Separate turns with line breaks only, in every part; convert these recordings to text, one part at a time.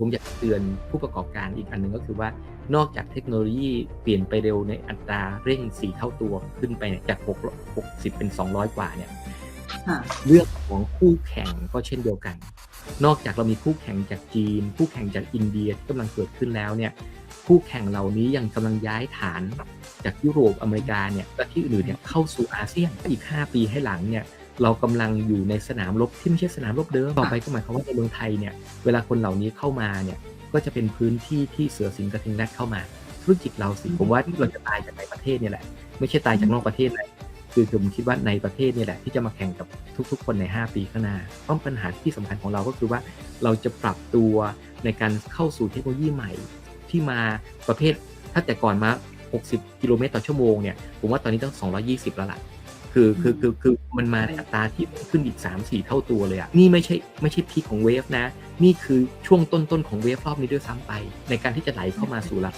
ผมอยากเตือนผู้ประกอบการอีกอันหนึ่งก็คือว่านอกจากเทคโนโลยีเปลี่ยนไปเร็วในอัตราเร่ง 4 เท่าตัวขึ้นไปเนี่ยจาก6 60 เป็น 200 กว่าเนี่ยเรื่องของคู่แข่งก็เช่นเดียวกัน นอกจากเรามีคู่แข่งจากจีน คู่แข่งจากอินเดียที่กำลังเกิดขึ้นแล้วเนี่ยคู่แข่งเหล่านี้ยังกำลังย้ายฐานจากยุโรปอเมริกาเนี่ยและที่อื่นเนี่ยเข้าสู่อาเซียนอีก 5 ปีให้หลังเนี่ย เรากำลังอยู่ในสนามรบที่ไม่ใช่สนามรบเดิมต่อไปก็หมายความว่าในเมืองไทยเนี่ยเวลาคนเหล่านี้เข้ามาเนี่ยก็จะเป็นพื้นที่ที่เสือสิงกระทิงแรดเข้ามา ธุรกิจเราสิผมว่าเราจะตายจากในประเทศเนี่ยแหละ ไม่ใช่ตายจากนอกประเทศนะคือผมคิดว่าในประเทศเนี่ยแหละที่จะมาแข่งกับทุก ๆ คนใน 5 ปีข้างหน้าเพราะปัญหาที่สำคัญของเราก็คือว่าเราจะปรับตัวในการเข้าสู่เทคโนโลยีใหม่ ที่มาประเภทถ้าแต่ก่อนมา 60 กิโลเมตรต่อชั่วโมงเนี่ยผมว่าตอนนี้ต้อง 220 แล้วล่ะ คือคือคือคือมันมาอัตราที่ขึ้นอีก 3-4 เท่าตัวเลยอะนี่ไม่ใช่ไม่ใช่พีคของเวฟนะ นี่คือช่วงต้นๆของเวฟรอบนี้ด้วยซ้ำไป ในการที่จะไหลเข้ามาสู่ระดับ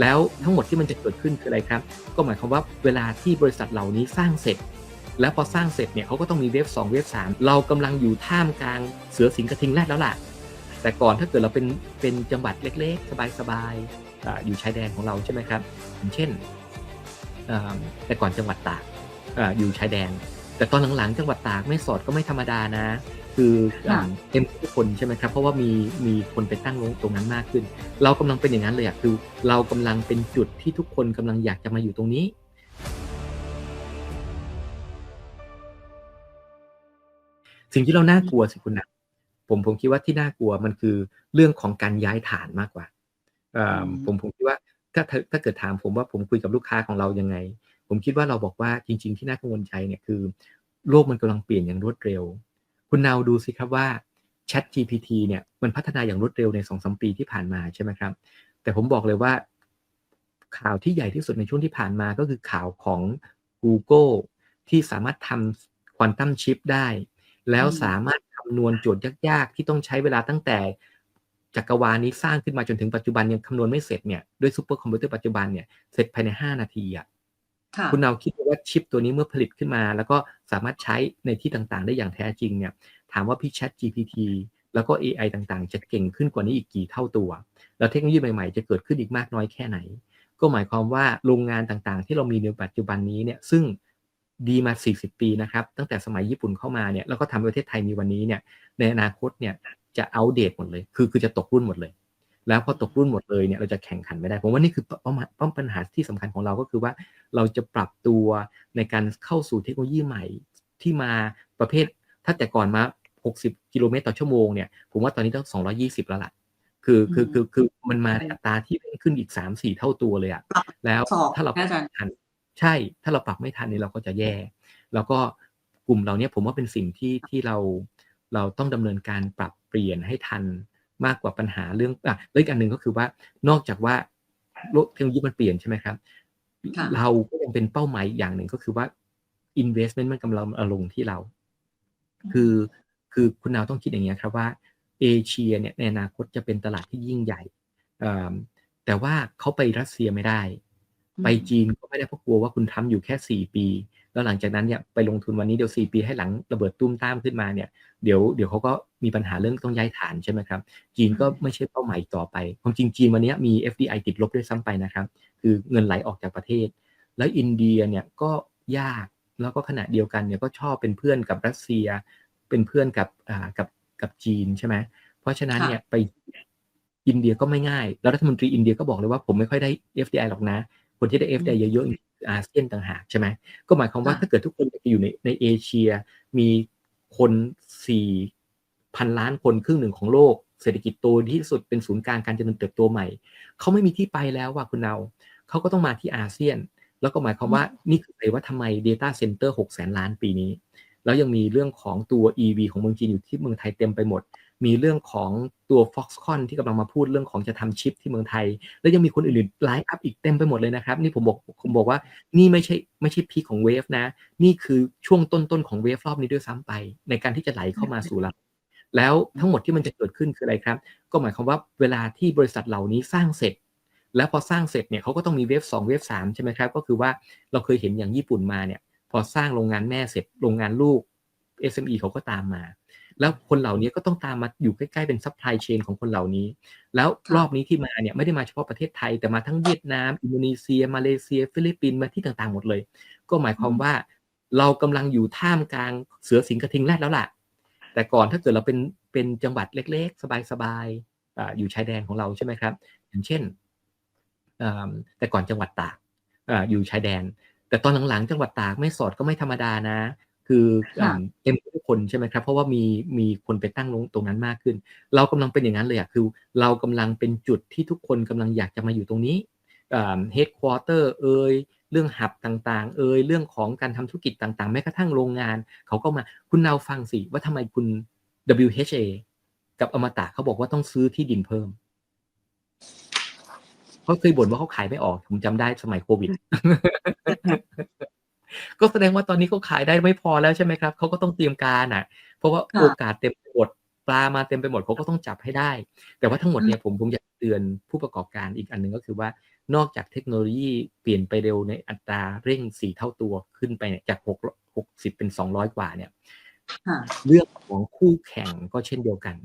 แล้วทั้งหมดที่มันจะเกิดขึ้นคืออะไรครับ ก็หมายความว่าเวลาที่บริษัทเหล่านี้สร้างเสร็จ แล้วพอสร้างเสร็จเนี่ยเขาก็ต้องมีเวฟ2เวฟ3เรากำลังอยู่ท่ามกลางเสือสิงกระทิงแรดแล้วล่ะ แต่ก่อนถ้าเกิดเราเป็นเป็นจังหวัดเล็ก ๆ สบายๆอ่าอยู่ชายแดนของเราใช่ไหมครับอย่างเช่นอ่าแต่ก่อนจังหวัดตาก อ่าอยู่ชายแดน แต่ตอนหลังๆ จังหวัดตากไม่สอดก็ไม่ธรรมดานะ คืออ่าเต็มที่คนใช่ไหมครับ เพราะว่ามีมีคนไปตั้งตรงนั้นมากขึ้น เรากำลังเป็นอย่างนั้นเลยอะคือเรากำลังเป็นจุดที่ทุกคนกำลังอยากจะมาอยู่ตรงนี้สิ่งที่เราน่ากลัวสิคุณนะผมผมคิดว่าที่น่ากลัวมันคือเรื่องของการย้ายฐานมากกว่าเอ่อผมผมคิดว่าถ้าถ้าถ้าเกิดถามผมว่าผมคุยกับลูกค้าของเรายังไง ผมคิดว่าเราบอกว่าจริง ๆ ที่น่ากังวลใจเนี่ยคือโลกมันกำลังเปลี่ยนอย่างรวดเร็ว คุณนาวดูสิครับว่า Chat GPT เนี่ยมันพัฒนาอย่างรวดเร็วในสองสมปีที่ผ่านมาใช่ไหมครับ แต่ผมบอกเลยว่า ข่าวที่ใหญ่ที่สุดในช่วงที่ผ่านมาก็คือข่าวของ Google ที่สามารถทำควอนตัมชิปได้ แล้วสามารถคำนวณโจทย์ยากๆ ที่ต้องใช้เวลาตั้งแต่จักรวาลนี้สร้างขึ้นมาจนถึงปัจจุบันยังคำนวณไม่เสร็จเนี่ยด้วยซูเปอร์คอมพิวเตอร์ปัจจุบันเนี่ยเสร็จภายใน 5 นาทีอะ
คุ
ณเอาคิดดูว่าชิปตัวนี้เมื่อผลิตขึ้นมา แล้วก็สามารถใช้ในที่ต่างๆ ได้อย่างแท้จริงเนี่ยถามว่าพี่ Chat GPT แล้วก็ AI ต่างๆ จะเก่งขึ้นกว่านี้อีกกี่เท่าตัว แล้วเทคโนโลยีใหม่ๆ จะเกิดขึ้นอีกมากน้อยแค่ไหน ก็หมายความว่าโรงงานต่างๆ ที่เรามีในปัจจุบันนี้เนี่ยซึ่งดีมา 40 ปีนะครับตั้งแต่สมัยญี่ปุ่นเข้ามาเนี่ยแล้วก็ทำให้ประเทศไทยมีวันนี้เนี่ยในอนาคตเนี่ยจะอัปเดตหมดเลย คือคือจะตกรุ่นหมดเลย แล้วพอตกรุ่นหมดเลยเนี่ยเราจะแข่งขันไม่ได้ผมว่านี่คือเป้าหมายเป้าปัญหาที่สำคัญของเราก็คือว่าเราจะปรับตัวในการเข้าสู่เทคโนโลยีใหม่ที่มาประเภท ถ้าแต่ก่อนมา 60 กิโลเมตรต่อชั่วโมงเนี่ยผมว่าตอนนี้ต้อง220 แล้วล่ะคือคือคือคือมันมาอัตราที่เพิ่มขึ้นอีก 3-4 เท่าตัวเลยอะ
ปรับ
แล้ว
ศอก
ถ้าเราปรับ
อาจารย์
ไม่ทันใช่ ถ้าเราปรับไม่ทันเนี่ยเราก็จะแย่ แล้วก็กลุ่มเราเนี่ยผมว่าเป็นสิ่งที่ที่เราเราต้องดำเนินการปรับเปลี่ยนให้ทัน มากกว่าปัญหาเรื่องอะแล้วอีกอันหนึ่งก็คือว่านอกจากว่าโลกเทคโนโลยีมันเปลี่ยนใช่ไหมครับ
ค่ะ
เราก็ยังเป็นเป้าหมายอย่างหนึ่งก็คือว่า investment มันกำลังมาลงที่เรา คือคือคุณนาวต้องคิดอย่างนี้ยครับว่าเอเชียเนี่ยในอนาคตจะเป็นตลาดที่ยิ่งใหญ่เอิ่มแต่ว่าเขาไปรัสเซียไม่ได้ ไปจีนก็ไม่ได้เพราะกลัวว่าคุณทำอยู่แค่4ปี แล้วหลังจากนั้นเนี่ยไปลงทุนวันนี้เดี๋ยว4ปีให้หลังระเบิดตุ้มตามขึ้นมาเนี่ยเดี๋ยวเดี๋ยวเขาก็มีปัญหาเรื่องต้องย้ายฐานใช่ไหมครับ จีนก็ไม่ใช่เป้าหมายอีกต่อไปความจริงจีนวันนี้มี FDI ติดลบด้วยซ้ำไปนะครับ คือเงินไหลออกจากประเทศ แล้วอินเดียเนี่ยก็ยากแล้วก็ขณะเดียวกันเนี่ยก็ชอบเป็นเพื่อนกับรัสเซีย เป็นเพื่อนกับอ่ากับกับจีนใช่ไหมเพราะฉะนั้นเนี่ยไปอินเดียก็ไม่ง่าย แล้วรัฐมนตรีอินเดียก็บอกเลยว่าผมไม่ค่อยได้ FDI หรอกนะ คนที่ได้ FDI เยอะๆคื ออาเซียนต่างหากใช่ไหมก็หมายความว่า
ค่ะ
ถ้าเกิดทุกคนจะอยู่ในในเอเชีย มีคนสี่พันล้านคนครึ่งหนึ่งของโลก เศรษฐกิจโตที่สุดเป็นศูนย์กลางการเจริญเติบโตใหม่เขาไม่มีที่ไปแล้วว่าคุณเอาเขาก็ต้องมาที่อาเซียน แล้วก็หมายความว่านี่คือเลยว่าทำไม Data Center 6แสนล้านปีนี้ แล้วยังมีเรื่องของตัว EV ของเมืองจีนอยู่ที่เมืองไทยเต็มไปหมด มีเรื่องของตัว Foxconn ที่กำลังมาพูดเรื่องของจะทำชิปที่เมืองไทย แล้วยังมีคนอื่นๆไลฟ์อัพอีกเต็มไปหมดเลยนะครับ นี่ผมบอกผมบอกว่านี่ไม่ใช่ไม่ใช่พีของเวฟนะ นี่คือช่วงต้นๆของเวฟรอบนี้ด้วยซ้ำไป ในการที่จะไหลเข้ามาสู่เราแล้วทั้งหมดที่มันจะเกิดขึ้นคืออะไรครับ ก็หมายความว่าเวลาที่บริษัทเหล่านี้สร้างเสร็จ แล้วพอสร้างเสร็จเนี่ยเขาก็ต้องมีเวฟ2เวฟ3ใช่ไหมครับ ก็คือว่าเราเคยเห็นอย่างญี่ปุ่นมาเนี่ย พอสร้างโรงงานแม่เสร็จโรงงานลูก SME เขาก็ตามมา แล้วคนเหล่านี้ก็ต้องตามมาอยู่ใกล้ๆเป็นซัพพลายเชนของคนเหล่านี้ แล้วรอบนี้ที่มาเนี่ยไม่ได้มาเฉพาะประเทศไทย แต่มาทั้งเวียดนาม อินโดนีเซีย มาเลเซีย ฟิลิปปินส์มาที่ต่างๆหมดเลย ก็หมายความว่าเรากำลังอยู่ท่ามกลางเสือสิงกระทิงแรดแล้วล่ะ แต่ก่อนถ้าเกิดเราเป็นเป็นจังหวัดเล็ก ๆ สบายๆออยู่ชายแดนของเราใช่ไหมครับ อย่างเช่นแต่ก่อนจังหวัดตากออยู่ชายแดน แต่ตอนหลังๆ จังหวัดตากไม่สอดก็ไม่ธรรมดานะ คือเต็มทุกคนใช่ไหมครับ เพราะว่ามีมีคนไปตั้งลงตรงนั้นมากขึ้น เรากำลังเป็นอย่างนั้นเลยอะคือ เรากำลังเป็นจุดที่ทุกคนกำลังอยากจะมาอยู่ตรงนี้เฮดควอเตอร์เอ่ยเรื่องหับต่างๆ เอ่ยเรื่องของการทำธุรกิจต่างๆ แม้กระทั่งโรงงาน เขาก็มาคุณนาวฟังสิว่าทำไมคุณ WHA กับอมตะเขาบอกว่าต้องซื้อที่ดินเพิ่มเขาเคยบ่นว่าเขาขายไม่ออก ผมจำได้สมัยโควิด ก็แสดงว่าตอนนี้เขาขายได้ไม่พอแล้วใช่ไหมครับเขาก็ต้องเตรียมการอะ เพราะว่าโอกาสเต็มไปหมดปลามาเต็มไปหมดเขาก็ต้องจับให้ได้ แต่ว่าทั้งหมดเนี่ยผมผมอยากเตือนผู้ประกอบการอีกอันหนึ่งก็คือว่านอกจากเทคโนโลยีเปลี่ยนไปเร็วในอัตราเร่งสี่เท่าตัวขึ้นไปเนี่ยจากหกหกสิบเป็นสองร้อยกว่าเนี่ยเรื่องของคู่แข่งก็เช่นเดียวกัน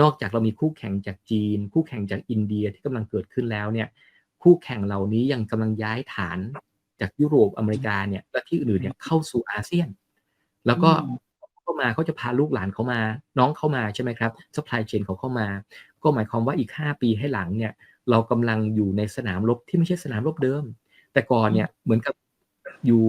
นอกจากเรามีคู่แข่งจากจีน คู่แข่งจากอินเดียที่กำลังเกิดขึ้นแล้วเนี่ย คู่แข่งเหล่านี้ยังกำลังย้ายฐาน จากยุโรปอเมริกาเนี่ยและที่อื่นเนี่ยเข้าสู่อาเซียน แล้วก็เข้ามาเขาจะพาลูกหลานเขามา น้องเข้ามาใช่ไหมครับซัพพลายเชนเขาเข้ามา ก็หมายความว่าอีก 5 ปีให้หลังเนี่ยเรากำลังอยู่ในสนามรบที่ไม่ใช่สนามรบเดิม แต่ก่อนเนี่ยเหมือนกับอยู่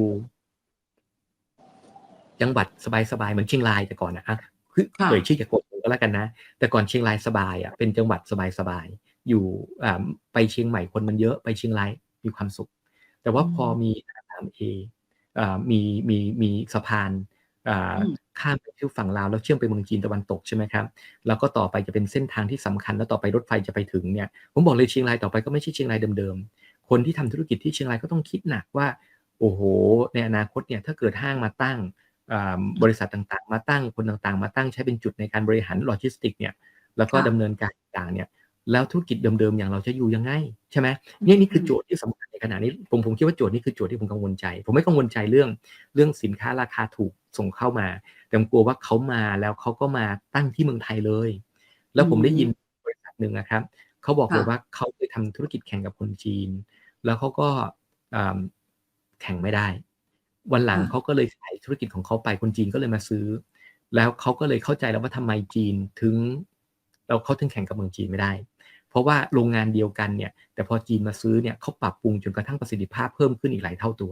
จังหวัดสบายๆเหมือนเชียงรายแต่ก่อนนะคือเอ่ยชื่อจากกดก็แล้วกันนะ แต่ก่อนเชียงรายสบายอะเป็นจังหวัดสบายๆอยู่อ่าไปเชียงใหม่คนมันเยอะไปเชียงรายมีความสุข แต่ว่าพอมีทามเออ่ามีมีมีสะพานอ่าข้ามไปที่ฝั่งลาวแล้วเชื่อมไปเมืองจีนตะวันตกใช่ไหมครับแล้วก็ต่อไปจะเป็นเส้นทางที่สำคัญแล้วต่อไปรถไฟจะไปถึงเนี่ยผมบอกเลยเชียงรายต่อไปก็ไม่ใช่เชียงรายเดิมๆคนที่ทำธุรกิจที่เชียงรายก็ต้องคิดหนักว่าโอ้โหในอนาคตเนี่ยถ้าเกิดห้างมาตั้งบริษัทต่างๆ มาตั้งคนต่างๆ มาตั้งใช้เป็นจุดในการบริหารโลจิสติกเนี่ยแล้วก็ดำเนินการต่างๆเนี่ย แล้วธุรกิจเดิมๆอย่างเราจะอยู่ยังไงใช่ไหมนี่นี่คือโจทย์ที่สำคัญในขณะนี้ผมผมคิดว่าโจทย์นี้คือโจทย์ที่ผมกังวลใจ ผมไม่กังวลใจเรื่องเรื่องสินค้าราคาถูกส่งเข้ามา แต่ผมกลัวว่าเขามาแล้วเขาก็มาตั้งที่เมืองไทยเลย แล้วผมได้ยินบริษัทหนึ่งนะครับเขาบอกเลยว่าเขาเคยทำธุรกิจแข่งกับคนจีน แล้วเขาก็แข่งไม่ได้ วันหลังเขาก็เลยขายธุรกิจของเขาไปคนจีนก็เลยมาซื้อ แล้วเขาก็เลยเข้าใจแล้วว่าทำไมจีนถึง เราเขาถึงแข่งกับเมืองจีนไม่ได้ เพราะว่าโรงงานเดียวกันเนี่ย แต่พอจีนมาซื้อเนี่ยเขาปรับปรุงจนกระทั่งประสิทธิภาพเพิ่มขึ้นอีกหลายเท่าตัว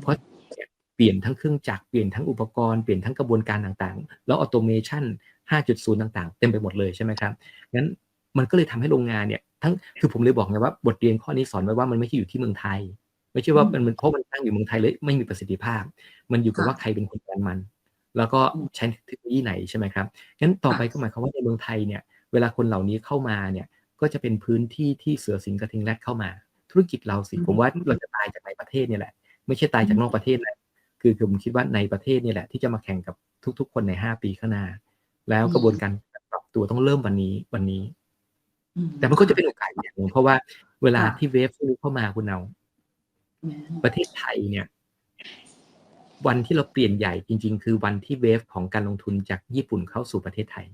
เพราะเปลี่ยนทั้งเครื่องจักรเปลี่ยนทั้งอุปกรณ์เปลี่ยนทั้งกระบวนการต่างๆ แล้วออโตเมชัน5.0 ต่างๆ เต็มไปหมดเลยใช่ไหมครับงั้นมันก็เลยทำให้โรงงานเนี่ยทั้งคือผมเลยบอกไงว่าบทเรียนข้อนี้สอนไว้ว่ามันไม่ใช่อยู่ที่เมืองไทย ไม่ใช่ว่ามันเพราะมันตั้งอยู่เมืองไทยเลยไม่มีประสิทธิภาพ มันอยู่กับว่าใครเป็นคนการมัน แล้วก็ใช้เทคโนโลยีไหนใช่ไหมครับงั้นต่อไปก็หมายความว่าในเมืองไทยเนี่ยเวลาคนเหล่านี้เข้ามาเนี่ยก็จะเป็นพื้นที่ที่เสือสิงกระทิงแรดเข้ามา ธุรกิจเราสิผมว่าเราจะตายจากในประเทศนี่แหละ ไม่ใช่ตายจากนอกประเทศแหละคือคือผมคิดว่าในประเทศนี่แหละ ที่จะมาแข่งกับทุก ๆ คนในห้าปีข้างหน้า แล้วกระบวนการปรับตัวต้องเริ่มวันนี้วันนี้ แต่มันก็จะเป็นโอกาสอย่างหนึ่งเพราะว่าเวลาที่เวฟนี้เข้ามาคุณเอา ประเทศไทยเนี่ย วันที่เราเปลี่ยนใหญ่จริง ๆ คือวันที่เวฟของการลงทุนจากญี่ปุ่นเข้าสู่ประเทศไทย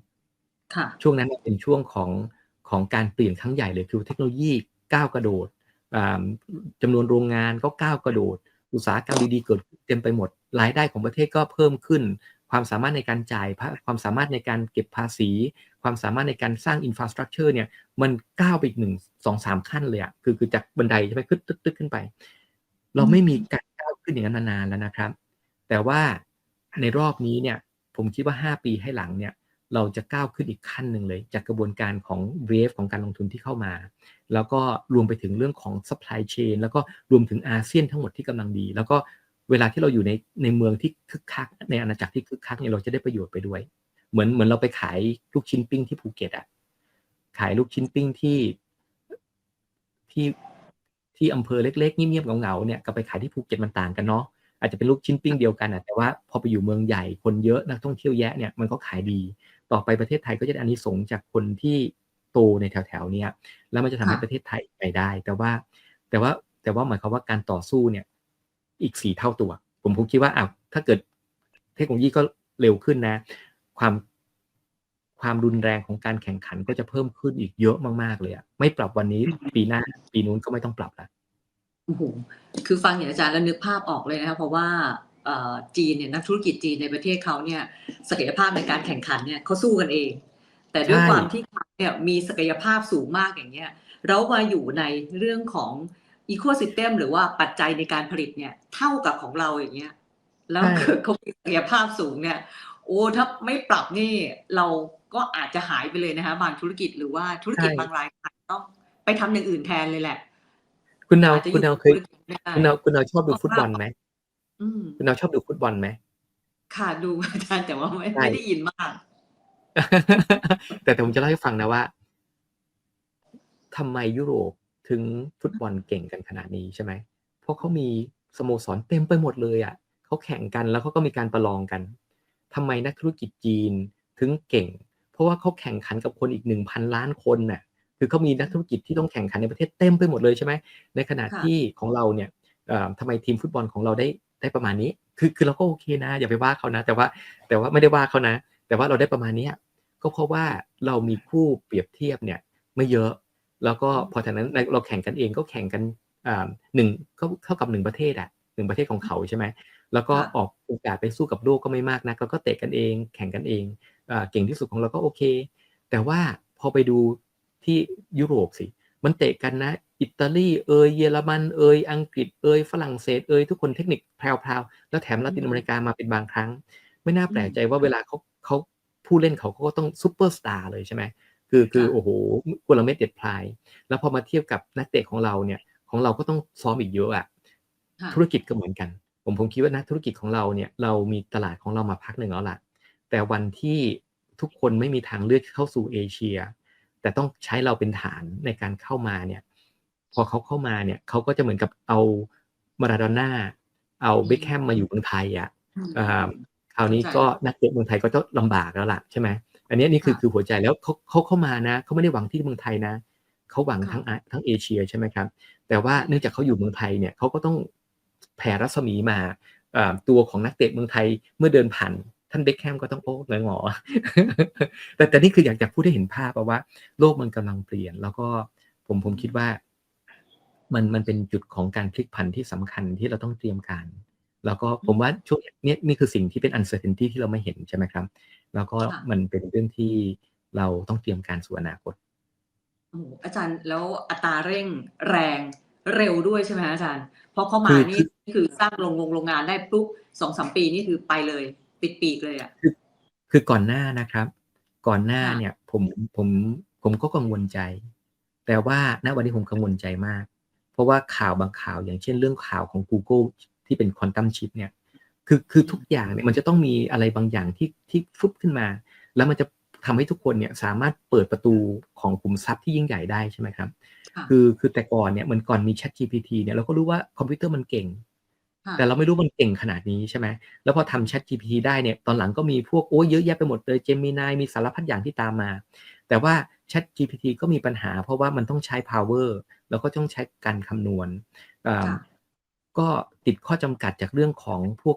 ช่วงนั้นเป็นช่วงของของการเปลี่ยนครั้งใหญ่เลยคือเทคโนโลยีก้าวกระโดดจำนวนโรงงานก็ก้าวกระโดด อุตสาหกรรมดีๆเกิดเต็มไปหมดรายได้ของประเทศก็เพิ่มขึ้น ความสามารถในการจ่ายความสามารถในการเก็บภาษี ความสามารถในการสร้างอินฟราสตรักเจอร์เนี่ยมันก้าวไปอีกหนึ่งสองสามขั้นเลยอะคือคือจากบันไดใช่ไหมขึ้นตึ๊กขึ้นไป เราไม่มีการก้าวขึ้นอย่างนั้นนานๆแล้วนะครับ แต่ว่าในรอบนี้เนี่ยผมคิดว่า 5 ปีให้หลังเนี่ยเราจะก้าวขึ้นอีกขั้นหนึ่งเลย จากกระบวนการของเวฟของการลงทุนที่เข้ามา แล้วก็รวมไปถึงเรื่องของ supply chain แล้วก็รวมถึงอาเซียนทั้งหมดที่กำลังดี แล้วก็เวลาที่เราอยู่ในในเมืองที่คึกคัก ในอาณาจักรที่คึกคักเนี่ยเราจะได้ประโยชน์ไปด้วย เหมือนเหมือนเราไปขายลูกชิ้นปิ้งที่ภูเก็ตอะขายลูกชิ้นปิ้งที่ที่ที่อำเภอเล็กๆเงียบๆเงาๆเนี่ยกับไปขายที่ภูเก็ตมันต่างกันเนาะ อาจจะเป็นลูกชิ้นปิ้งเดียวกันอะแต่ว่าพอไปอยู่เมืองใหญ่คนเยอะนักท่องเที่ยวแยะเนี่ยมันก็ขายดี ต่อไปประเทศไทยก็จะได้อานิสงส์จากคนที่โตในแถวๆเนี้ยแล้วมันจะทำให้ประเทศไทยไปได้ แต่ว่าแต่ว่าแต่ว่าหมายความว่าการต่อสู้เนี่ย อีกสี่เท่าตัว ผมผมคิดว่าอ้าวถ้าเกิดเทคโนโลยีก็เร็วขึ้นนะ ความความรุนแรงของการแข่งขันก็จะเพิ่มขึ้นอีกเยอะมากๆเลยอะไม่ปรับวันนี้ปีหน้าปีนู้นก็ไม่ต้องปรับแล้ว
โอ้โห คือฟังอย่างอาจารย์แล้วนึกภาพออกเลยนะคะเพราะว่าเอ่อจีนเนี่ยนักธุรกิจจีนในประเทศเขาเนี่ยศักยภาพในการแข่งขันเนี่ยเขาสู้กันเอง แต่ด้วย
ใช่
ความที่เขาเนี่ยมีศักยภาพสูงมากอย่างเงี้ยเรามาอยู่ในเรื่องของอีโค y ิสเต็มหรือว่าปัจจัยในการผลิตเนี่ยเท่ากับของเราอย่างเงี้ยแล้วเกิดเขามีศักยภาพสูงเนี่ยโอ้ถ้าไม่ปรับนี่เราก็อาจจะหายไปเลยนะคะบางธุรกิจหรือว่าธุรกิจบางรายอาจจะต้องไปทำอย่างอื่นแทนเลยแหละ
คุณนาว
อาจจะอ
คุณ
ยู่
นาวเคย
ธุรกิจไม่ได้
คุณนาวคุณนาวชอบดูฟุตบอลไหม
อืม
คุณนาวชอบดูฟุตบอลไหม
ค่ะดูอาจารย์แต่ว่าไม่
ใช่
ไม่ได้ยินมาก
แต่แต่ผมจะเล่าให้ฟังนะว่าทำไมยุโรปถึงฟุตบอลเก่งกันขนาดนี้ใช่ไหมเพราะเขามีสโมสรเต็มไปหมดเลยอะเขาแข่งกันแล้วเขาก็มีการประลองกันทำไมนักธุรกิจจีนถึงเก่ง เพราะว่าเขาแข่งขันกับคนอีกหนึ่งพันล้านคนน่ะ คือเขามีนักธุรกิจที่ต้องแข่งขันในประเทศเต็มไปหมดเลยใช่ไหมในขณะ
ค่ะ
ที่ของเราเนี่ยเอ่อทำไมทีมฟุตบอลของเราได้ได้ประมาณนี้ คือคือเราก็โอเคนะ อย่าไปว่าเขานะ แต่ว่าแต่ว่าไม่ได้ว่าเขานะ แต่ว่าเราได้ประมาณเนี้ยก็เพราะว่าเรามีคู่เปรียบเทียบเนี่ยไม่เยอะ แล้วก็พอจากนั้นเราแข่งกันเองก็แข่งกันอ่าหนึ่งก็เท่ากับหนึ่งประเทศอะหนึ่งประเทศของเขาใช่ไหมแล้วก็
ค่ะ
ออกโอกาสไปสู้กับโลกก็ไม่มากนักแล้วก็เตะกันเอง แข่งกันเองอ่าเก่งที่สุดของเราก็โอเค แต่ว่าพอไปดู ที่ยุโรปสิ มันเตะกันนะ อิตาลีเอยเยอรมันเอยอังกฤษเอยฝรั่งเศสเอยทุกคนเทคนิคแพรวๆแล้วแถมลาตินอเมริกามาเป็นบางครั้ง ไม่น่าแปลกใจว่าเวลาเขาเขาผู้เล่นเขาก็ต้องซูเปอร์สตาร์เลยใช่ไหมคือคือ
ค่ะ
โอ้โหกุลเม็ดเด็ดพลาย แล้วพอมาเทียบกับนักเตะของเราเนี่ยของเราก็ต้องซ้อมอีกเยอะอะ
ค่ะ
ธุรกิจก็เหมือนกัน ผมผมคิดว่านักธุรกิจของเราเนี่ยเรามีตลาดของเรามาพักหนึ่งแล้วล่ะ แต่วันที่ทุกคนไม่มีทางเลือกเข้าสู่เอเชีย แต่ต้องใช้เราเป็นฐานในการเข้ามาเนี่ย พอเขาเข้ามาเนี่ยเขาก็จะเหมือนกับเอามาราโดน่าเอาเบคแฮมมาอยู่เมืองไทยอะ
อืม
อ่าคราวนี้
เข้าใจ
ก็นักเตะเมืองไทยก็จะลำบากแล้วล่ะใช่ไหมอันนี้นี่คือ
ค่ะ
คือหัวใจแล้วเขาเขาเข้ามานะเขาไม่ได้หวังที่เมืองไทยนะเขาหวัง
ค่ะ
ทั้งอาทั้งเอเชียใช่ไหมครับ แต่ว่าเนื่องจากเขาอยู่เมืองไทยเนี่ยเขาก็ต้องแผ่รัศมีมาอ่าตัวของนักเตะเมืองไทยเมื่อเดินผ่าน ท่านเบคแฮมก็ต้องโอ้เงยหงอแต่แต่นี่คืออยากจะพูดให้เห็นภาพอะว่า โลกมันกำลังเปลี่ยน แล้วก็ผมผมคิดว่า มันมันเป็นจุดของการพลิกผันที่สำคัญที่เราต้องเตรียมการ แล้วก็ผมว่าช่วงเนี้ยนี่คือสิ่งที่เป็น uncertainty ที่เราไม่เห็นใช่ไหมครับ แล้วก็
ค่ะ
มันเป็นเรื่องที่เราต้องเตรียมการสู่อนาคต
โอ้โหอาจารย์แล้วอัตราเร่งแรงเร็วด้วยใช่ไหมคะอาจารย์ เพราะเขามา
คือ
นี่คือสร้างโรงงงโรงงานได้ปุ๊บสองสามปีนี่คือไปเลย ปิดปีกเลยอะ
คือก่อนหน้านะครับ ก่อนหน้า
ค่ะ
เนี่ย ผมผมผมก็กังวลใจ แต่ว่าณวันนี้ผมกังวลใจมาก เพราะว่าข่าวบางข่าวอย่างเช่นเรื่องข่าวของ Google ที่เป็นควอนตัมชิปเนี่ย คือคือทุกอย่างเนี่ยมันจะต้องมีอะไรบางอย่างที่ที่ฟุบขึ้นมา แล้วมันจะทำให้ทุกคนเนี่ยสามารถเปิดประตูของขุมทรัพย์ที่ยิ่งใหญ่ได้ใช่ไหมครับ
ค่ะ
คือคือแต่ก่อนเนี่ยเหมือนก่อนมี Chat GPT เนี่ยเราก็รู้ว่าคอมพิวเตอร์มันเก่ง
ค่ะ
แต่เราไม่รู้มันเก่งขนาดนี้ใช่ไหมแล้วพอทำ Chat GPT ได้เนี่ยตอนหลังก็มีพวกโอ้ยเยอะแยะไปหมดเลย Gemini มีสารพัดอย่างที่ตามมา แต่ว่า Chat GPT ก็มีปัญหา เพราะว่ามันต้องใช้ power แล้วก็ต้องใช้การคำนวณอ่า
ค่ะ
ก็ติดข้อจำกัดจากเรื่องของพวก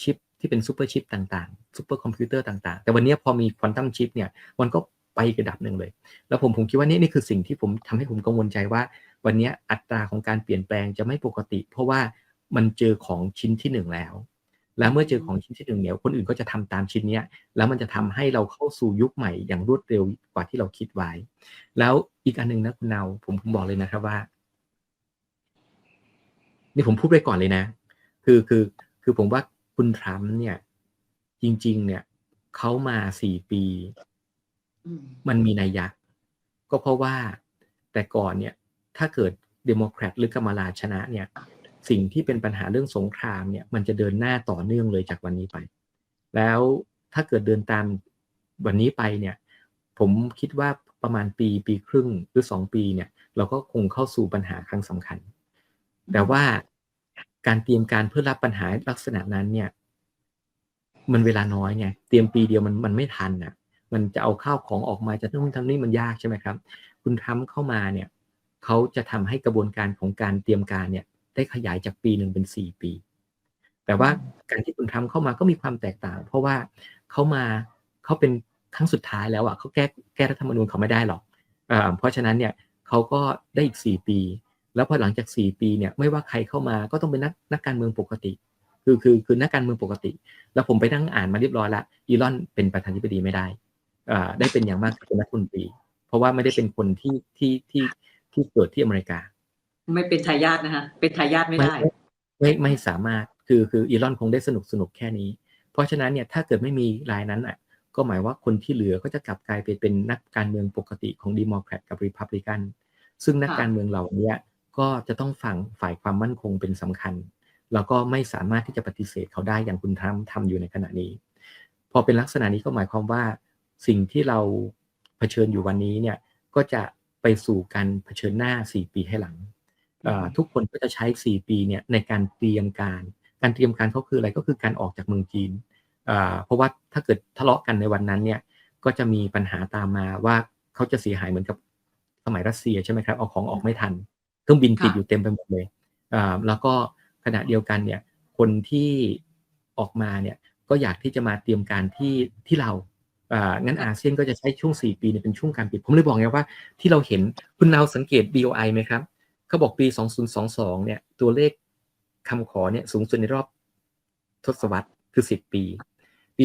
ชิปที่เป็นซูเปอร์ชิปต่างๆซูเปอร์คอมพิวเตอร์ต่างๆ แต่วันนี้พอมีควอนตัมชิปเนี่ยมันก็ไปอีกระดับหนึ่งเลย แล้วผมผมคิดว่านี่นี่คือสิ่งที่ผมทำให้ผมกังวลใจว่า วันนี้อัตราของการเปลี่ยนแปลงจะไม่ปกติ เพราะว่า มันเจอของชิ้นที่หนึ่งแล้ว แล้วเมื่อเจอของชิ้นที่หนึ่งเนี่ยคนอื่นก็จะทำตามชิ้นเนี้ยแล้วมันจะทำให้เราเข้าสู่ยุคใหม่อย่างรวดเร็วกว่าที่เราคิดไว้ แล้วอีกอันหนึ่งนะคุณเนาผมผมบอกเลยนะครับว่า นี่ผมพูดไปก่อนเลยนะ คือคือคือผมว่าคุณทรัมป์เนี่ย จริง ๆ เนี่ยเขามาสี่ปี
อืม
มันมีนัยยะก็เพราะว่าแต่ก่อนเนี่ย ถ้าเกิดเดโมแครตหรือกรรมาลาชนะเนี่ย สิ่งที่เป็นปัญหาเรื่องสงครามเนี่ยมันจะเดินหน้าต่อเนื่องเลยจากวันนี้ไป แล้วถ้าเกิดเดินตามวันนี้ไปเนี่ยผมคิดว่าประมาณปีปีครึ่งหรือสองปีเนี่ยเราก็คงเข้าสู่ปัญหาครั้งสำคัญ แต่ว่าการเตรียมการเพื่อรับปัญหาลักษณะนั้นเนี่ยมันเวลาน้อยไงเตรียมปีเดียวมันมันไม่ทันน่ะมันจะเอาข้าวของออกมาจะต้องทำนี่มันยากใช่ไหมครับ คุณทำเข้ามาเนี่ยเขาจะทำให้กระบวนการของการเตรียมการเนี่ย ได้ขยายจากปีหนึ่งเป็นสี่ปี แต่ว่าการที่คุณทำเข้ามาก็มีความแตกต่าง เพราะว่าเขามาเขาเป็นครั้งสุดท้ายแล้วอะเขาแก้แก้รัฐธรรมนูญเขาไม่ได้หรอกอ่าเพราะฉะนั้นเนี่ยเขาก็ได้อีกสี่ปี แล้วพอหลังจากสี่ปีเนี่ยไม่ว่าใครเข้ามาก็ต้องเป็นนักนักการเมืองปกติ คือคือคือนักการเมืองปกติ แล้วผมไปนั่งอ่านมาเรียบร้อยละอีลอนเป็นประธานาธิบดีไม่ได้อ่าได้เป็นอย่างมากเป็นรัฐมนตรี เพราะว่าไม่ได้เป็นคนที่ที่ที่ที่เกิดที่อเมริกา
ไม่เป็นทายาทนะคะเป็นทายาทไม่ได้
ไม่ไม่สามารถคือคืออีลอนคงได้สนุกสนุกแค่นี้ เพราะฉะนั้นเนี่ยถ้าเกิดไม่มีรายนั้นอะ ก็หมายว่าคนที่เหลือก็จะกลับกลายไปเป็นนักการเมืองปกติของดีโมแครตกับรีพับลิกันซึ่งนักการเมืองเหล่านี้ก็จะต้องฟังฝ่ายความมั่นคงเป็นสำคัญ แล้วก็ไม่สามารถที่จะปฏิเสธเขาได้อย่างคุณทรัมป์ทำอยู่ในขณะนี้ พอเป็นลักษณะนี้ก็หมายความว่าสิ่งที่เราเผชิญอยู่วันนี้เนี่ยก็จะไปสู่การเผชิญหน้า 4 ปีให้หลัง ทุกคนก็จะใช้ 4 ปีเนี่ยในการเตรียมการ การเตรียมการเขาคืออะไรก็คือการออกจากเมืองจีนอ่าเพราะว่าถ้าเกิดทะเลาะกันในวันนั้นเนี่ยก็จะมีปัญหาตามมาว่าเขาจะเสียหายเหมือนกับสมัยรัสเซียใช่ไหมครับเอาของออกไม่ทันเครื่องบินติด
ค่ะ
อยู่เต็มไปหมดเลยอ่าแล้วก็ขณะเดียวกันเนี่ยคนที่ออกมาเนี่ยก็อยากที่จะมาเตรียมการที่ที่เราอ่างั้นอาเซียนก็จะใช้ช่วง 4 ปีเนี่ยเป็นช่วงการปิด ผมเลยบอกไงว่าที่เราเห็นคุณนาวสังเกต BOI ไหมครับ เขาบอกปี 2022 เนี่ย ตัวเลขคำขอเนี่ยสูงสุดในรอบทศวรรษคือ 10 ปี ปี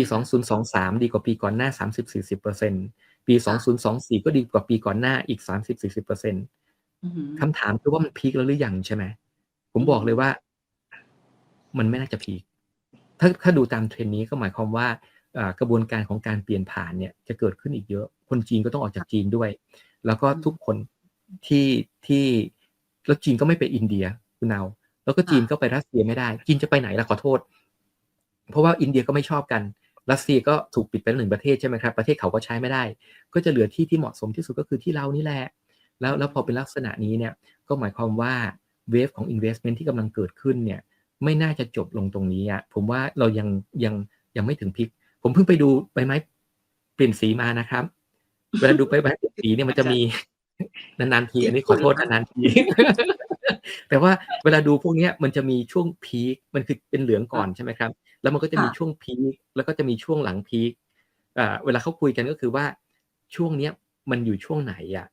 2023 ดีกว่าปีก่อนหน้า 30-40%ปี 2024 ก็ดีกว่าปีก่อนหน้าอีก 30-40%
อือหือ
คำถามคือว่ามันพีคแล้วหรือยังใช่ไหม ผมบอกเลยว่า มันไม่น่าจะพีคถ้าถ้าดูตามเทรนด์นี้ก็หมายความว่าอ่ากระบวนการของการเปลี่ยนผ่านเนี่ยจะเกิดขึ้นอีกเยอะ คนจีนก็ต้องออกจากจีนด้วย แล้วก็ทุกคนที่ที่ แล้วจีนก็ไม่ไปอินเดียคุณเอาแล้วก็จีนก็ไปรัสเซียไม่ได้ จีนจะไปไหนล่ะขอโทษ เพราะว่าอินเดียก็ไม่ชอบกัน รัสเซียก็ถูกปิดไปแล้วหนึ่งประเทศใช่ไหมครับ ประเทศเขาก็ใช้ไม่ได้ ก็จะเหลือที่ที่เหมาะสมที่สุดก็คือที่เรานี่แหละ แล้วแล้วพอเป็นลักษณะนี้เนี่ย ก็หมายความว่าเวฟของ investment ที่กำลังเกิดขึ้นเนี่ย ไม่น่าจะจบลงตรงนี้อะ ผมว่าเรายังยังยังไม่ถึงพิก ผมเพิ่งไปดูใบไม้เปลี่ยนสีมานะครับ เวลาดูใบไม้เปลี่ยนสีเนี่ยมันจะมี นานๆทีอันนี้ขอโทษนานๆทีแต่ว่าเวลาดูพวกเนี้ยมันจะมีช่วงพีคมันคือเป็นเหลืองก่อนใช่ไหมครับ แล้วมันก็จะมี
ค่ะ
ช่วงพีคแล้วก็จะมีช่วงหลังพีคอ่าเวลาเขาคุยกันก็คือว่าช่วงเนี้ยมันอยู่ช่วงไหนอะ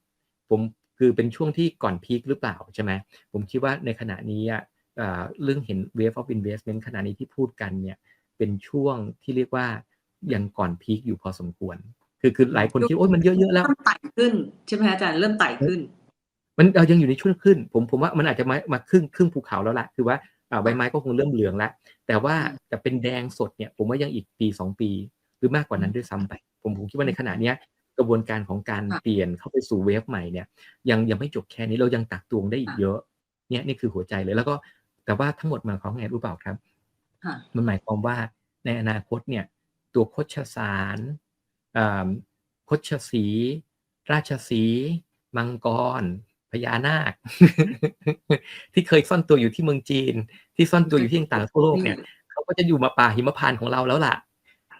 ผมคือเป็นช่วงที่ก่อนพีคหรือเปล่าใช่ไหมผมคิดว่าในขณะนี้อะอ่าเรื่องเห็น wave of investment ขณะนี้ที่พูดกันเนี่ยเป็นช่วงที่เรียกว่ายังก่อนพีคอยู่พอสมควร คือคือหลายคนคิดโอ้ยมันเยอะๆแล้ว
เริ่มไต่ขึ้นใช่ไหมอาจารย์เริ่มไต่ขึ้น
มันเรายังอยู่ในช่วงขึ้น ผมผมว่ามันอาจจะมามาครึ่งครึ่งภูเขาแล้วล่ะคือว่าอ่าใบไม้ก็คงเริ่มเหลืองแล้วแต่ว่า
อืม
จะเป็นแดงสดเนี่ย ผมว่ายังอีกปีสองปี หรือมากกว่านั้นด้วยซ้ำไป ผมผมคิดว่าในขณะเนี้ยกระบวนการของการ
ค่ะ
เปลี่ยนเข้าไปสู่เวฟใหม่เนี่ย ยังยังไม่จบแค่นี้เรายังตักตวงได้อีก
ค่ะ
เยอะ เนี่ยนี่คือหัวใจเลยแล้วก็แต่ว่าทั้งหมดหมายความว่าไงรู้เปล่าครับ
ค่ะ
มันหมายความว่าในอนาคตเนี่ย ตัวโคชสารอ่าโคชสี ราชสี มังกร พญานาค ที่เคยซ่อนตัวอยู่ที่เมืองจีน ที่ซ่อนตัวอยู่ที่ต่างๆทั่วโลกเนี่ยเขาก็จะอยู่มาป่าหิมพานต์ของเราแล้วล่ะ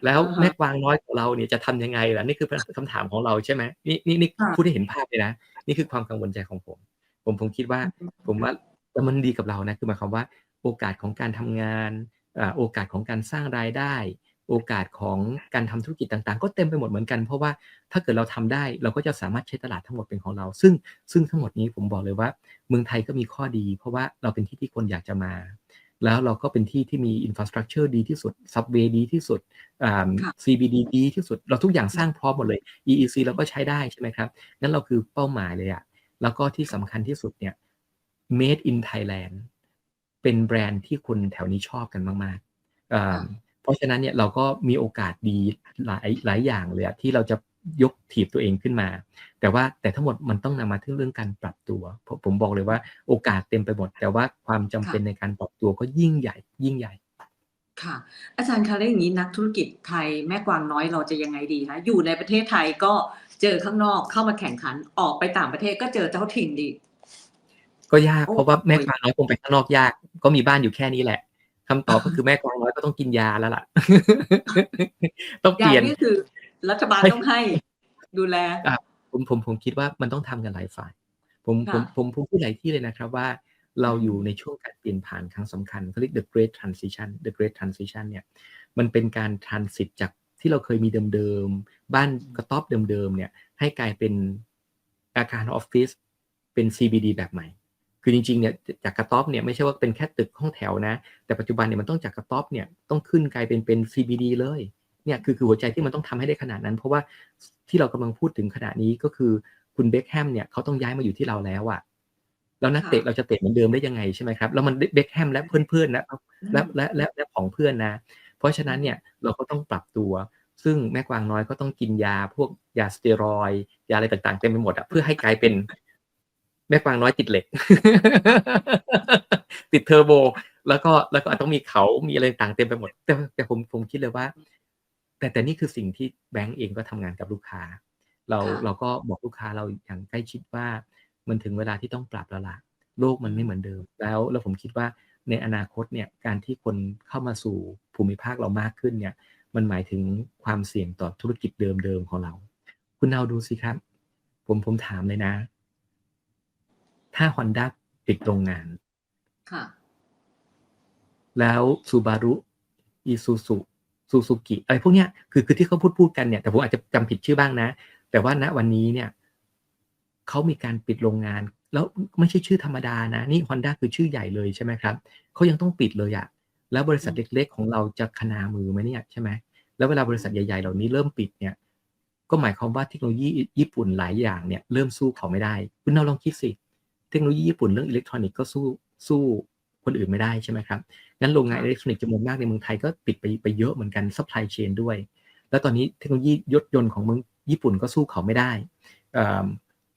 แล้ว
อ่าฮะ
แม่กวางน้อยของเราเนี่ยจะทำยังไงล่ะนี่คือคำถามของเราใช่ไหมนี่นี่นี่
ค่ะ
พูดให้เห็นภาพเลยนะนี่คือความกังวลใจของผม ผมผมคิดว่า ผมว่าแต่มันดีกับเรานะคือหมายความว่า โอกาสของการทำงานอ่าโอกาสของการสร้างรายได้ โอกาสของการทำธุรกิจต่างๆ ก็เต็มไปหมดเหมือนกัน เพราะว่าถ้าเกิดเราทำได้เราก็จะสามารถใช้ตลาดทั้งหมดเป็นของเรา ซึ่งซึ่งทั้งหมดนี้ผมบอกเลยว่า เมืองไทยก็มีข้อดี เพราะว่าเราเป็นที่ที่คนอยากจะมา แล้วเราก็เป็นที่ที่มีอินฟราสตรักเจอร์ดีที่สุดซับเวย์ดีที่สุดอ่า
ค่ะ
CBD ดีที่สุด เราทุกอย่างสร้างพร้อมหมดเลย EEC เราก็ใช้ได้ใช่ไหมครับงั้นเราคือเป้าหมายเลยอะแล้วก็ที่สำคัญที่สุดเนี่ย made in Thailand เป็นแบรนด์ที่คนแถวนี้ชอบกันมากๆอ่า
ค่ะ
เพราะฉะนั้นเนี่ยเราก็มีโอกาสดีหลายหลายอย่างเลยอะที่เราจะยกถีบตัวเองขึ้นมา แต่ว่าแต่ทั้งหมดมันต้องนำมาถึงเรื่องการปรับตัวผมผมบอกเลยว่าโอกาสเต็มไปหมด แต่ว่าความจำเป็นในการปรับตัวก็ยิ่งใหญ่ ยิ่งใหญ่
ค่ะ อาจารย์คะแล้วอย่างนี้นักธุรกิจไทยแม่กวางน้อยเราจะยังไงดีคะอยู่ในประเทศไทยก็เจอข้างนอกเข้ามาแข่งขันออกไปต่างประเทศก็เจอเจ้าถิ่นดี
ก็ยาก
โอ้
เพราะว่าแม่กวางน้อยคงไปข้างนอกยาก ก็มีบ้านอยู่แค่นี้แหละ คำตอบก็คือแม่กวางน้อยก็ต้องกินยาแล้วล่ะ ต้องเป
ยา
ลี่ยน
นี่คือ รัฐบาลต้องให้ดูแล
อะผมผมผมคิดว่ามันต้องทำกันหลายฝ่าย ผมผม
ค่ะ
ผมผมพูดหลายที่เลยนะครับว่าเราอยู่ในช่วงการเปลี่ยนผ่านครั้งสำคัญเขาเรียก the great transition the great transition เนี่ย มันเป็นการ transit จากที่เราเคยมีเดิมๆ บ้านกระต๊อบเดิมๆ เนี่ย ให้กลายเป็นอาคารออฟฟิศเป็น CBD แบบใหม่ คือจริงๆเนี่ยจากกระต๊อบเนี่ยไม่ใช่ว่าเป็นแค่ตึกห้องแถวนะ แต่ปัจจุบันเนี่ยมันต้องจากกระต๊อบเนี่ยต้องขึ้นกลายเป็นเป็น CBD เลยเนี่ยคือคือหัวใจที่มันต้องทำให้ได้ขนาดนั้น เพราะว่าที่เรากำลังพูดถึงขณะนี้ก็คือคุณเบคแฮมเนี่ยเขาต้องย้ายมาอยู่ที่เราแล้วอะแล้วนักเตะเราจะเตะเหมือนเดิมได้ยังไงใช่ไหมครับแล้วมันเบคแฮมและเพื่อนๆนะและและและและของเพื่อนนะ เพราะฉะนั้นเนี่ยเราก็ต้องปรับตัว ซึ่งแม่กวางน้อยก็ต้องกินยาพวกยาสเตียรอยด์ยาอะไรต่างๆเต็มไปหมดอะเพื่อให้กลายเป็น แม่กวางน้อยติดเหล็ก ติดเทอร์โบ แล้วก็แล้วก็อาจต้องมีเขามีอะไรต่างเต็มไปหมด แต่แต่ผมผมคิดเลยว่า แต่แต่นี่คือสิ่งที่แบงก์เองก็ทำงานกับลูกค้า เราเราก็บอกลูกค้าเราอย่างใกล้ชิดว่ามันถึงเวลาที่ต้องปรับแล้วล่ะโลกมันไม่เหมือนเดิม แล้วแล้วผมคิดว่าในอนาคตเนี่ยการที่คนเข้ามาสู่ภูมิภาคเรามากขึ้นเนี่ย มันหมายถึงความเสี่ยงต่อธุรกิจเดิมๆของเรา คุณเอาดูสิครับ ผมผมถามเลยนะ ถ้า Honda ปิดโรงงาน
ค่ะ
แล้วซูบารุอีซูซูซูซูกิอะไรพวกเนี้ยคือคือที่เขาพูดพูดกันเนี่ย แต่ผมอาจจะจำผิดชื่อบ้างนะ แต่ว่าณวันนี้เนี่ยเขามีการปิดโรงงาน แล้วไม่ใช่ชื่อธรรมดานะ นี่ Honda คือชื่อใหญ่เลยใช่ไหมครับเขายังต้องปิดเลยอะแล้วบริษัทเล็ก ๆ ของเราจะขนามือไหมเนี่ยใช่ไหมแล้วเวลาบริษัทใหญ่ๆเหล่านี้เริ่มปิดเนี่ยก็หมายความว่าเทคโนโลยีญี่ปุ่นหลายอย่างเนี่ยเริ่มสู้เขาไม่ได้ คุณเราลองคิดสิเทคโนโลยีญี่ปุ่นเรื่องอิเล็กทรอนิกส์ก็สู้สู้คนอื่นไม่ได้ใช่ไหมครับงั้นโรงงานอิเล็กทรอนิกส์จำนวนมากในเมืองไทยก็ปิดไปไปเยอะเหมือนกันซัพพลายเชนด้วย แล้วตอนนี้เทคโนโลยียศยนต์ของเมืองญี่ปุ่นก็สู้เขาไม่ได้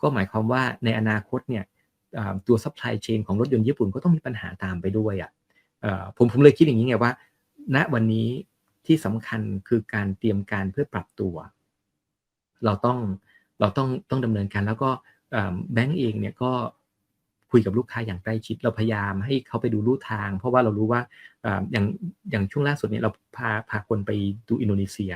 ก็หมายความว่าในอนาคตเนี่ยตัวซัพพลายเชนของรถยนต์ญี่ปุ่นก็ต้องมีปัญหาตามไปด้วยอะผมผมเลยคิดอย่างนี้ไงว่า ณวันนี้ที่สำคัญคือการเตรียมการเพื่อปรับตัว เราต้องเราต้องต้องดำเนินการแล้วก็แบงก์เองเนี่ยก็ คุยกับลูกค้าอย่างใกล้ชิด เราพยายามให้เขาไปดูลู่ทาง เพราะว่าเรารู้ว่าอย่างอย่างช่วงล่าสุดเนี่ยเราพาพาคนไปดูอินโดนีเซีย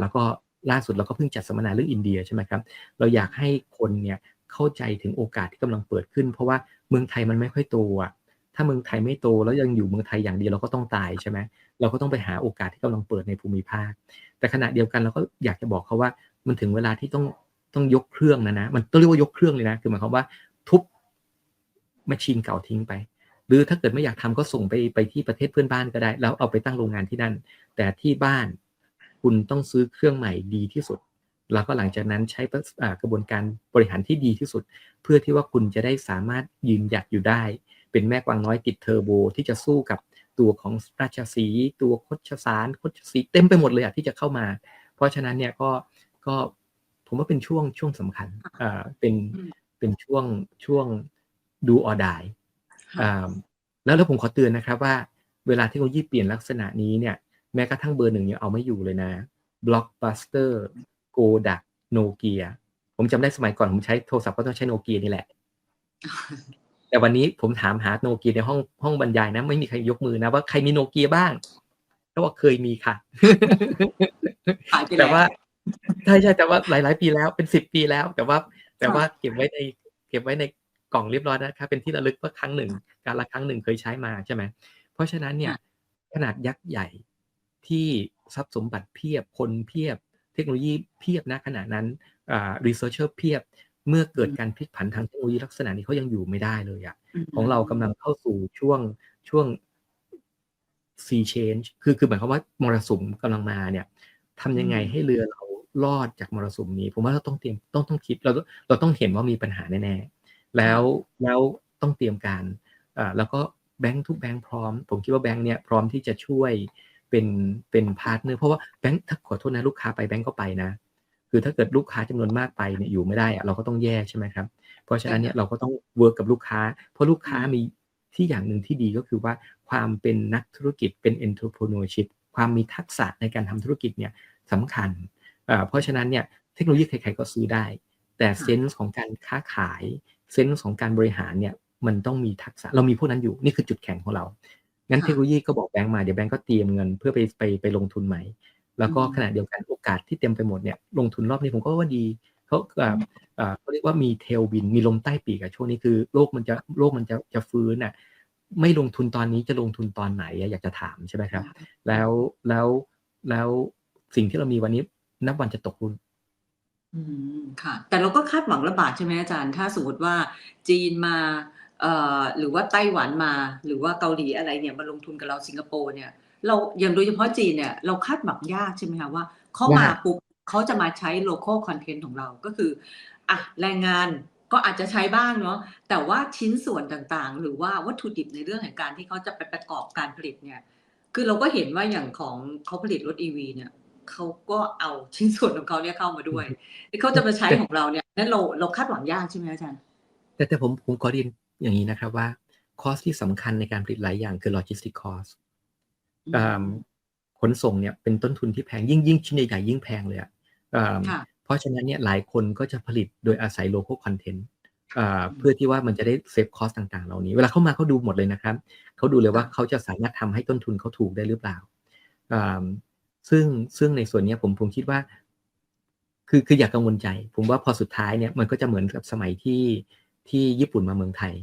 แล้วก็ล่าสุดเราก็เพิ่งจัดสัมมนาเรื่องอินเดียใช่ไหมครับเราอยากให้คนเนี่ยเข้าใจถึงโอกาสที่กำลังเปิดขึ้น เพราะว่าเมืองไทยมันไม่ค่อยโตอะถ้าเมืองไทยไม่โตแล้วยังอยู่เมืองไทยอย่างเดียวเราก็ต้องตายใช่ไหมเราก็ต้องไปหาโอกาสที่กำลังเปิดในภูมิภาค แต่ขณะเดียวกันเราก็อยากจะบอกเขาว่ามันถึงเวลาที่ต้องต้องยกเครื่องนะนะมันต้องเรียกว่ายกเครื่องเลยนะคือหมายความว่าทุบ แมชชีนเก่าทิ้งไป หรือถ้าเกิดไม่อยากทำก็ส่งไปไปที่ประเทศเพื่อนบ้านก็ได้ แล้วเอาไปตั้งโรงงานที่นั่น แต่ที่บ้านคุณต้องซื้อเครื่องใหม่ดีที่สุด แล้วก็หลังจากนั้นใช้กระบวนการบริหารที่ดีที่สุด เพื่อที่ว่าคุณจะได้สามารถยืนหยัดอยู่ได้ เป็นแม่กวางน้อยติดเทอร์โบที่จะสู้กับตัวของราชสี ตัวคชสารคชสีเต็มไปหมดเลยอะที่จะเข้ามา เพราะฉะนั้นเนี่ยก็ก็ผมว่าเป็นช่วงช่วงสำคัญอ่าเป็นเป็นช่วงช่วง ดูออดายแล้วแล้วผมขอเตือนนะครับว่าเวลาเทคโนโลยีเปลี่ยนลักษณะนี้เนี่ยแม้กระทั่งเบอร์หนึ่งยังเอาไม่อยู่เลยนะ Blockbuster Kodak Nokia ผมจำได้สมัยก่อนผมใช้โทรศัพท์ก็ต้องใช้โนเกียนี่แหละ แต่วันนี้ผมถามหาโนเกียในห้องห้องบรรยายนะ ไม่มีใครยกมือนะว่าใครมีโนเกียบ้างก็ว่าเคยมีค่ะ แต่ว่าใช่ใช่แต่ว่าหลาย ๆ ปีแล้วเป็นสิบปีแล้ว แต่ว่า แต่ว่าเก็บไว้ใน เก็บไว้ใน กล่องเรียบร้อยนะครับเป็นที่ระลึกว่าครั้งหนึ่ง การละครั้งหนึ่งเคยใช้มาใช่ไหมเพราะฉะนั้นเนี่ยขนาดยักษ์ใหญ่ที่ทรัพย์สมบัติเพียบคนเพียบ เทคโนโลยีเพียบนะขณะนั้นอ่ารีเสิร์ชเชอร์เพียบ เมื่อเกิดการพลิกผันทางเทคโนโลยีลักษณะนี้เขายังอยู่ไม่ได้เลยอะของเรากำลังเข้าสู่ช่วงช่วง sea change คือคือหมายความว่ามรสุมกำลังมาเนี่ยทำยังไงให้เรือเรารอดจากมรสุมนี้ ผมว่าเราต้องเตรียมต้องต้องคิดเราเราต้องเห็นว่ามีปัญหาแน่ๆ แล้วแล้วต้องเตรียมการอ่าแล้วก็แบงค์ทุกแบงค์พร้อม ผมคิดว่าแบงค์เนี่ยพร้อมที่จะช่วยเป็นเป็นพาร์ทเนอร์เพราะว่าแบงค์ถ้าขอโทษนะลูกค้าไปแบงค์ก็ไปนะ คือถ้าเกิดลูกค้าจำนวนมากไปเนี่ยอยู่ไม่ได้อะเราก็ต้องแยกใช่ไหมครับ เพราะฉะนั้นเนี่ยเราก็ต้องเวิร์กกับลูกค้า เพราะลูกค้ามีที่อย่างหนึ่งที่ดีก็คือว่าความเป็นนักธุรกิจเป็น entrepreneurship ความมีทักษะในการทำธุรกิจเนี่ยสำคัญ เพราะฉะนั้นเนี่ยเทคโนโลยีใครๆก็ซื้อได้ แต่เซนส์ของการค้าขาย เซนส์ของการบริหารเนี่ยมันต้องมีทักษะเรามีพวกนั้นอยู่นี่คือจุดแข็งของเรา งั้นเทคโนโลยีก็บอกแบงก์มาเดี๋ยวแบงก์ก็เตรียมเงินเพื่อไปไปไปลงทุนใหม่ แล้วก็ขณะเดียวกันโอกาสที่เต็มไปหมดเนี่ยลงทุนรอบนี้ผมก็ว่าดีเขาเขาเรียกว่ามีเทลวินมีลมใต้ปีกอะช่วงนี้คือโลกมันจะโลกมันจะจะฟื้นอะไม่ลงทุนตอนนี้จะลงทุนตอนไหนอยากจะถามใช่ไหมครับ แล้วแล้วแล้วสิ่งที่เรามีวันนี้นับวันจะตกรุ่น
อืม ค่ะ แต่เราก็คาดหวังระบาดใช่ไหมอาจารย์ ถ้าสมมติว่าจีนมา เอ่อ หรือว่าไต้หวันมา หรือว่าเกาหลีอะไรเนี่ยมาลงทุนกับเราสิงคโปร์เนี่ย เราอย่างโดยเฉพาะจีนเนี่ย เราคาดหวังยากใช่ไหมคะว่าเขามา ยา
ก
ปุ๊บเขาจะมาใช้ local content ของเราก็คืออะแรงงานก็อาจจะใช้บ้างเนาะแต่ว่าชิ้นส่วนต่างๆ หรือว่าวัตถุดิบในเรื่องของการที่เขาจะไปประกอบการผลิตเนี่ย คือเราก็เห็นว่าอย่างของเขาผลิตรถ EV เนี่ย เขาก็เอาชิ้นส่วนของเขาเนี่ยเข้ามาด้วยที่เขาจะมาใช้ของเราเนี่ยนั่นเราเราคาดหวังยากใช่ไหมอาจารย์
แต่แต่ผมผมขอเรียนอย่างนี้นะครับว่าคอสที่สำคัญในการผลิตหลายอย่างคือโลจิสติกคอส
อืม
ขนส่งเนี่ยเป็นต้นทุนที่แพงยิ่งยิ่งชิ้นใหญ่ๆยิ่งแพงเลยอะอ่า
ค่ะ
เพราะฉะนั้นเนี่ยหลายคนก็จะผลิตโดยอาศัยโล c a l คอนเทนต์เพื่อที่ว่ามันจะได้เซฟคอสต่างๆ เหล่านี้ เวลาเข้ามาเขาดูหมดเลยนะครับเขาดูเลยว่าเขาจะสามารถทำให้ต้นทุนเขาถูกได้หรือเปล่าอ่า ซึ่งซึ่งในส่วนนี้ผมผมคิดว่า คือคืออย่ากกังวลใจ ผมว่าพอสุดท้ายเนี่ยมันก็จะเหมือนกับสมัยที่ที่ญี่ปุ่นมาเมืองไทย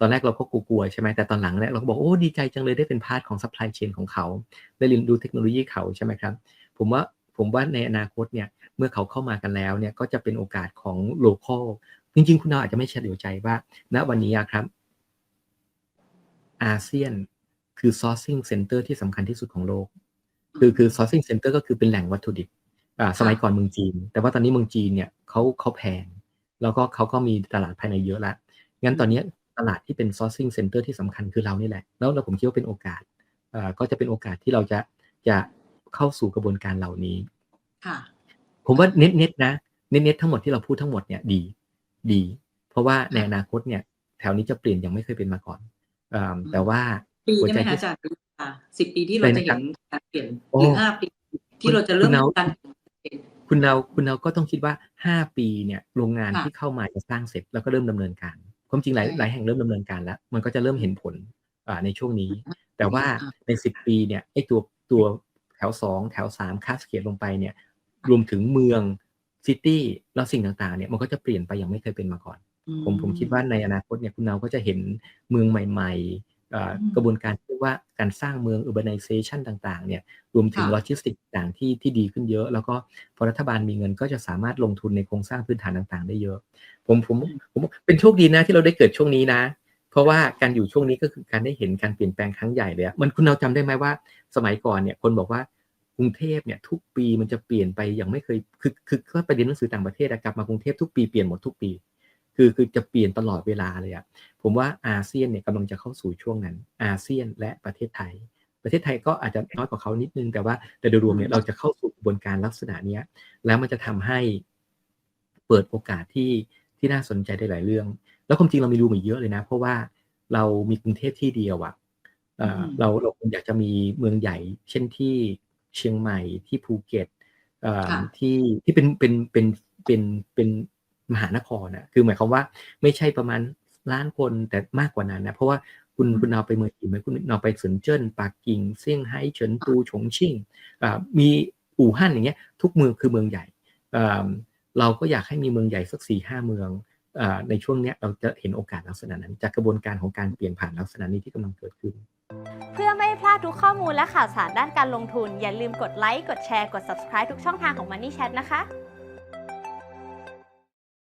ตอนแรกเราก็กลัวๆใช่ไหมแต่ตอนหลังเนี่ยเราก็บอกโอ้ดีใจจังเลยได้เป็นพาร์ทของซัพพลายเชนของเขาได้เรียนรู้เทคโนโลยีเขาใช่ไหมครับ ผมว่าผมว่าในอนาคตเนี่ยเมื่อเขาเข้ามากันแล้วเนี่ยก็จะเป็นโอกาสของโลคอลจริงๆ คุณดาวอาจจะไม่เฉลียวใจว่าณวันนี้ครับ อาเซียนคือ sourcing center ที่สำคัญที่สุดของโลก คือคือ sourcing center ก็คือเป็นแหล่งวัตถุดิบอ่าสมัยก่อนเมืองจีน แต่ว่าตอนนี้เมืองจีนเนี่ยเขาเขาแพง แล้วก็เขาก็มีตลาดภายในเยอะละงั้นตอนเนี้ยตลาดที่เป็น sourcing center ที่สำคัญคือเรานี่แหละ แล้วเราผมคิดว่าเป็นโอกาสอ่าก็จะเป็นโอกาสที่เราจะจะเข้าสู่กระบวนการเหล่านี้
ค่ะ
ผมว่าเน็ตเน็ตนะเน็ตเน็ตทั้งหมดที่เราพูดทั้งหมดเนี่ยดีดี เพราะว่าในอนาคตเนี่ยแถวนี้จะเปลี่ยนอย่างไม่เคยเป็นมาก่อนอ่าแต่ว่า
ปี
หัว
ได้
ใจ
ไหมคะ
ที่
อาจารย์ค่ะสิบปีที่เราจะเห็นการเปลี่ยน
โอ้
หรือห้าปีที่เราจะเริ่ม
คุณเอา
การ
คุณเราคุณเราก็ต้องคิดว่า5ปีเนี่ยโรงงาน
ค่ะ
ที่เข้ามาจะสร้างเสร็จแล้วก็เริ่มดำเนินการ ความจริงหลาย
ใช่
หลายแห่งเริ่มดำเนินการแล้ว มันก็จะเริ่มเห็นผลอ่าในช่วงนี้ แต่ว่า
อ่า
ใน10ปีเนี่ยไอ้ตัวตัวแถว2แถว3คาสเกตลงไปเนี่ย รวมถึงเมืองซิตี้แล้วสิ่งต่างๆเนี่ยมันก็จะเปลี่ยนไปอย่างไม่เคยเป็นมาก่อน ผมผมคิดว่าในอนาคตเนี่ยคุณเนาก็จะเห็นเมืองใหม่ๆเอ่ออ
ม
กระบวนการที่เรียกว่าการสร้างเมือง urbanization ต่างๆเนี่ยรวมถึง
ค่ะ
โลจิสติกต่างๆที่ที่ดีขึ้นเยอะ แล้วก็พอรัฐบาลมีเงินก็จะสามารถลงทุนในโครงสร้างพื้นฐานต่างๆ ได้เยอะ ผมผมผมเป็นโชคดีนะที่เราได้เกิดช่วงนี้นะ เพราะว่าการอยู่ช่วงนี้ก็คือการได้เห็นการเปลี่ยนแปลงครั้งใหญ่เลยอะมันคุณเราจำได้ไหมว่า สมัยก่อนเนี่ยคนบอกว่ากรุงเทพเนี่ยทุกปีมันจะเปลี่ยนไปอย่างไม่เคยคือคือก็ไปเรียนหนังสือต่างประเทศอะกลับมากรุงเทพทุกปีเปลี่ยนหมดทุกปี คือคือจะเปลี่ยนตลอดเวลาเลยอะผมว่าอาเซียนเนี่ยกำลังจะเข้าสู่ช่วงนั้น อาเซียนและประเทศไทย ประเทศไทยก็อาจจะน้อยกว่าเขานิดนึง แต่ว่าแต่โดยรวมเนี่ยเราจะเข้าสู่กระบวนการลักษณะเนี้ยแล้วมันจะทำให้เปิดโอกาสที่ที่น่าสนใจได้หลายเรื่อง แล้วความจริงเรามีรูมอีกเยอะเลยนะ เพราะว่าเรามีกรุงเทพที่เดียวอะเอ่ออ
ม
เราเราคงอยากจะมีเมืองใหญ่ เช่นที่เชียงใหม่ที่ภูเก็ตเอ่อ
ค่ะ
ที่ที่เป็นเป็นเป็นเป็นเป็น มหานครนะคือหมายความว่าไม่ใช่ประมาณล้านคนแต่มากกว่านั้นนะเพราะว่าคุณคุณเอาไปเมืองอื่นไหมคุณเอาไปเซินเจิ้นปักกิ่งเซี่ยงไฮ้เฉินตูฉงชิ่งอ่ามีอู่ฮั่นอย่างเงี้ยทุกเมืองคือเมืองใหญ่อ่าเราก็อยากให้มีเมืองใหญ่สักสี่ห้าเมืองอ่าในช่วงเนี้ยเราจะเห็นโอกาสลักษณะนั้น จากกระบวนการของการเปลี่ยนผ่านลักษณะนี้ที่กำลังเกิดขึ้น
เพื่อไม่ให้พลาดทุกข้อมูลและข่าวสารด้านการลงทุน อย่าลืมกดไลค์กดแชร์กด subscribe ทุกช่องทางของ Money Chat นะคะ